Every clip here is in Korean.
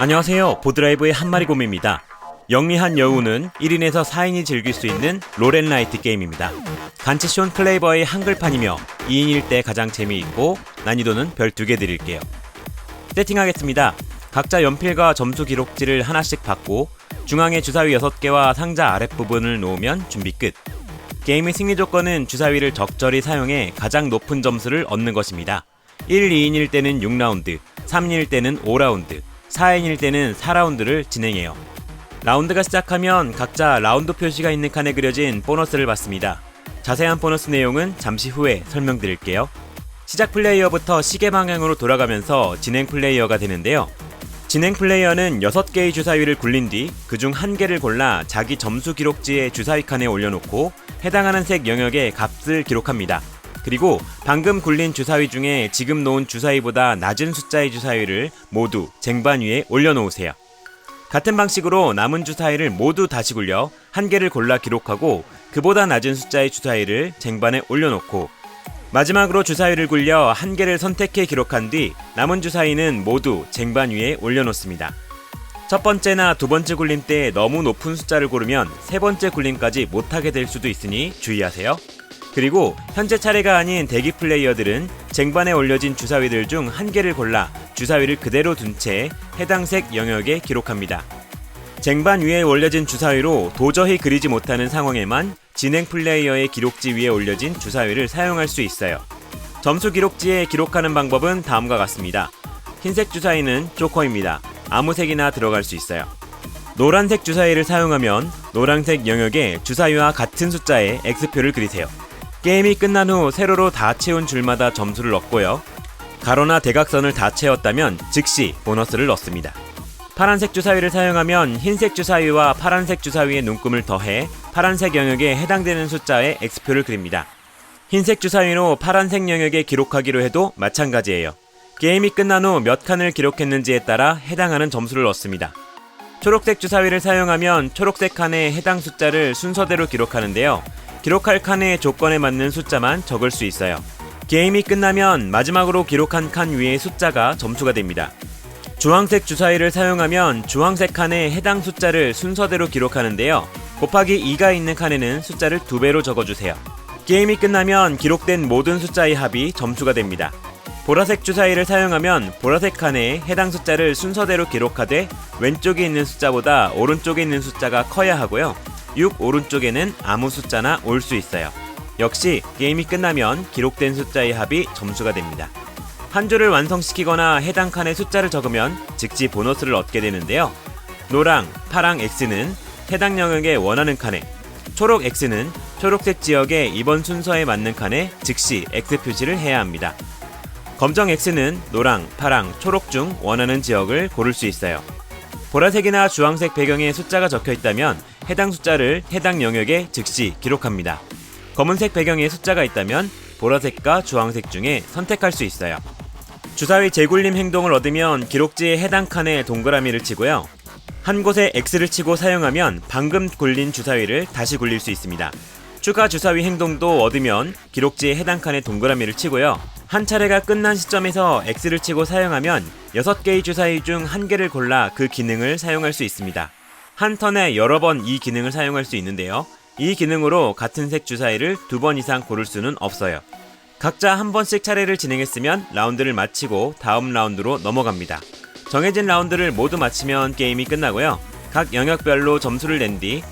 안녕하세요. 보드라이브의 한마리 곰입니다. 영리한 여우는 1인에서 4인이 즐길 수 있는 롤앤라이트 게임입니다. 간치쇼 플레이버의 한글판이며 2인일 때 가장 재미있고 난이도는 별 2개 드릴게요. 세팅하겠습니다. 각자 연필과 점수 기록지를 하나씩 받고 중앙에 주사위 6개와 상자 아랫부분을 놓으면 준비 끝. 게임의 승리 조건은 주사위를 적절히 사용해 가장 높은 점수를 얻는 것입니다. 1, 2인일 때는 6라운드, 3인일 때는 5라운드, 4인일 때는 4라운드를 진행해요. 라운드가 시작하면 각자 라운드 표시가 있는 칸에 그려진 보너스를 받습니다. 자세한 보너스 내용은 잠시 후에 설명드릴게요. 시작 플레이어부터 시계 방향으로 돌아가면서 진행 플레이어가 되는데요. 진행 플레이어는 6개의 주사위를 굴린 뒤 그중 한 개를 골라 자기 점수 기록지에 주사위 칸에 올려놓고 해당하는 색 영역에 값을 기록합니다. 그리고 방금 굴린 주사위 중에 지금 놓은 주사위보다 낮은 숫자의 주사위를 모두 쟁반 위에 올려놓으세요. 같은 방식으로 남은 주사위를 모두 다시 굴려 한 개를 골라 기록하고 그보다 낮은 숫자의 주사위를 쟁반에 올려놓고 마지막으로 주사위를 굴려 한 개를 선택해 기록한 뒤 남은 주사위는 모두 쟁반 위에 올려놓습니다. 첫 번째나 두 번째 굴림 때 너무 높은 숫자를 고르면 세 번째 굴림까지 못하게 될 수도 있으니 주의하세요. 그리고 현재 차례가 아닌 대기 플레이어들은 쟁반에 올려진 주사위들 중 한 개를 골라 주사위를 그대로 둔 채 해당 색 영역에 기록합니다. 쟁반 위에 올려진 주사위로 도저히 그리지 못하는 상황에만 진행 플레이어의 기록지 위에 올려진 주사위를 사용할 수 있어요. 점수 기록지에 기록하는 방법은 다음과 같습니다. 흰색 주사위는 조커입니다. 아무 색이나 들어갈 수 있어요. 노란색 주사위를 사용하면 노란색 영역에 주사위와 같은 숫자의 X표를 그리세요. 게임이 끝난 후 세로로 다 채운 줄마다 점수를 얻고요. 가로나 대각선을 다 채웠다면 즉시 보너스를 넣습니다. 파란색 주사위를 사용하면 흰색 주사위와 파란색 주사위의 눈금을 더해 파란색 영역에 해당되는 숫자의 X표를 그립니다. 흰색 주사위로 파란색 영역에 기록하기로 해도 마찬가지예요. 게임이 끝난 후 몇 칸을 기록했는지에 따라 해당하는 점수를 얻습니다. 초록색 주사위를 사용하면 초록색 칸에 해당 숫자를 순서대로 기록하는데요. 기록할 칸의 조건에 맞는 숫자만 적을 수 있어요. 게임이 끝나면 마지막으로 기록한 칸 위의 숫자가 점수가 됩니다. 주황색 주사위를 사용하면 주황색 칸에 해당 숫자를 순서대로 기록하는데요. 곱하기 2가 있는 칸에는 숫자를 두 배로 적어주세요. 게임이 끝나면 기록된 모든 숫자의 합이 점수가 됩니다. 보라색 주사위를 사용하면 보라색 칸에 해당 숫자를 순서대로 기록하되 왼쪽에 있는 숫자보다 오른쪽에 있는 숫자가 커야 하고요. 6 오른쪽에는 아무 숫자나 올 수 있어요. 역시 게임이 끝나면 기록된 숫자의 합이 점수가 됩니다. 한 줄을 완성시키거나 해당 칸에 숫자를 적으면 즉시 보너스를 얻게 되는데요. 노랑, 파랑 X는 해당 영역에 원하는 칸에, 초록 X는 초록색 지역에 이번 순서에 맞는 칸에 즉시 X 표시를 해야 합니다. 검정 X는 노랑, 파랑, 초록 중 원하는 지역을 고를 수 있어요. 보라색이나 주황색 배경에 숫자가 적혀 있다면 해당 숫자를 해당 영역에 즉시 기록합니다. 검은색 배경에 숫자가 있다면 보라색과 주황색 중에 선택할 수 있어요. 주사위 재굴림 행동을 얻으면 기록지에 해당 칸에 동그라미를 치고요. 한 곳에 X를 치고 사용하면 방금 굴린 주사위를 다시 굴릴 수 있습니다. 추가 주사위 행동도 얻으면 기록지에 해당 칸에 동그라미를 치고요. 한 차례가 끝난 시점에서 X를 치고 사용하면 6개의 주사위 중한 개를 골라 그 기능을 사용할 수 있습니다. 한 턴에 여러 번 이 기능을 사용할 수 있는데요. 이 기능으로 같은 색 주사위를 두 번 이상 고를 수는 없어요. 각자 한 번씩 차례를 진행했으면 라운드를 마치고 다음 라운드로 넘어갑니다. 정해진 라운드를 모두 마치면 게임이 끝나고요. 각 영역별로 점수를 낸 뒤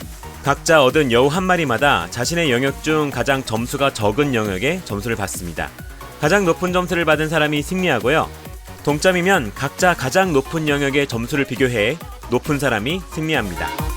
각자 얻은 여우 한 마리마다 자신의 영역 중 가장 점수가 적은 영역에 점수를 받습니다. 가장 높은 점수를 받은 사람이 승리하고요. 동점이면 각자 가장 높은 영역의 점수를 비교해 높은 사람이 승리합니다.